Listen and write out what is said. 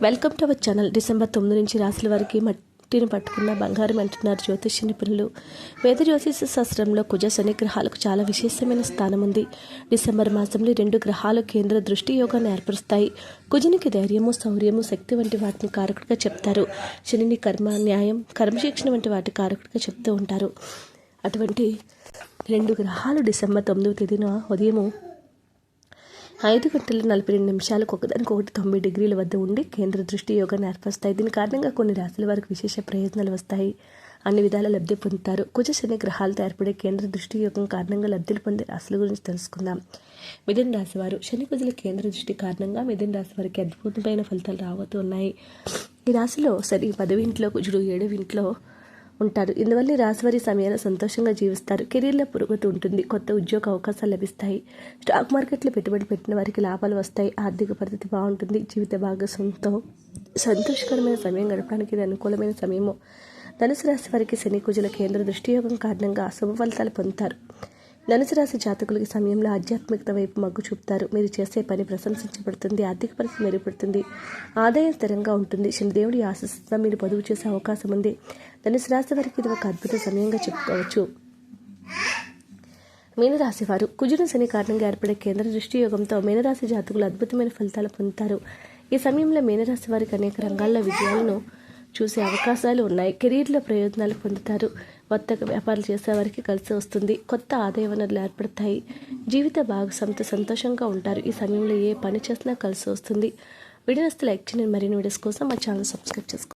Welcome to our channel. December తొమ్మిది నుంచి రాశుల వారికి మట్టిని పట్టుకున్న బంగారం అంటున్నారు జ్యోతిష్య నిపుణులు వేద జ్యోతిష శాస్త్రంలో కుజ శని గ్రహాలకు చాలా విశేషమైన స్థానం ఉంది డిసెంబర్ మాసంలో రెండు గ్రహాలు కేంద్ర దృష్టి యోగాన్ని ఏర్పరుస్తాయి. కుజునికి ధైర్యము శౌర్యము శక్తి వంటి వాటిని కారకుడిగా చెప్తారు. శనిని కర్మ న్యాయం కర్మశిక్షణ వంటి వాటి కారకుడిగా చెప్తూ ఉంటారు. అటువంటి రెండు గ్రహాలు డిసెంబర్ తొమ్మిదవ తేదీన ఉదయము ఐదు గంటల నలభై రెండు నిమిషాలకు ఒకదానికొకటి తొంభై డిగ్రీల వద్ద ఉండి కేంద్ర దృష్టి యోగాన్ని ఏర్పరుస్తాయి దీని కారణంగా కొన్ని రాశుల వారికి విశేష ప్రయోజనాలు వస్తాయి. అన్ని విధాల లబ్ధి పొందుతారు. కుజ శని గ్రహాలతో ఏర్పడే కేంద్ర దృష్టి యోగం కారణంగా లబ్ధులు పొందే రాశుల గురించి తెలుసుకుందాం. మిథున రాశి వారు శని కుజుల కేంద్ర దృష్టి కారణంగా మిథున రాశి వారికి అద్భుతమైన ఫలితాలు రాబోతున్నాయి. ఈ రాశిలో శని పదవి ఇంట్లో కుజుడు ఏడవ ఇంట్లో ఉంటారు. ఇందువల్ల ఈ రాశివారి సమయాన్ని సంతోషంగా జీవిస్తారు. కెరీర్లో పురోగతి ఉంటుంది కొత్త ఉద్యోగ అవకాశాలు లభిస్తాయి. స్టాక్ మార్కెట్లో పెట్టుబడి పెట్టిన వారికి లాభాలు వస్తాయి. ఆర్థిక పరిస్థితి బాగుంటుంది. జీవిత భాగస్వామితో సంతోషకరమైన సమయం గడపడానికి ఇది అనుకూలమైన సమయము. ధనుసు రాశి వారికి శని కుజుల కేంద్ర దృష్టియోగం కారణంగా శుభ ఫలితాలు పొందుతారు. ధనుసు రాశి జాతకులకి సమయంలో ఆధ్యాత్మికత వైపు మగ్గు చూపుతారు. మీరు చేసే పని ప్రశంసించబడుతుంది ఆర్థిక పరిస్థితి మెరుగుపడుతుంది ఆదాయం స్థిరంగా ఉంటుంది. శనిదేవుడి ఆశిస్తున్న మీరు పొదుపు చేసే అవకాశం ఉంది. ధనుసు రాశి వారికి ఇది ఒక అద్భుత సమయంగా చెప్పుకోవచ్చు. మీనరాశి వారు కుజుడు శని కారణంగా ఏర్పడే కేంద్ర దృష్టి యోగంతో మీనరాశి జాతకులు అద్భుతమైన ఫలితాలు పొందుతారు. ఈ సమయంలో మీనరాశి వారికి అనేక రంగాల్లో విజయాలను చూసే అవకాశాలు ఉన్నాయి. కెరీర్లో ప్రయోజనాలు పొందుతారు. కొత్త వ్యాపారాలు చేసేవారికి కలిసి వస్తుంది. కొత్త ఆదాయ వనరులు ఏర్పడతాయి. జీవిత భాగస్వామితో సంతోషంగా ఉంటారు. ఈ సమయంలో ఏ పని చేసినా కలిసి వస్తుంది. వీడియోస్ లైక్ చేయండి. మరిన్ని వీడియోస్ కోసం మా ఛానల్ సబ్స్క్రైబ్ చేసుకోండి.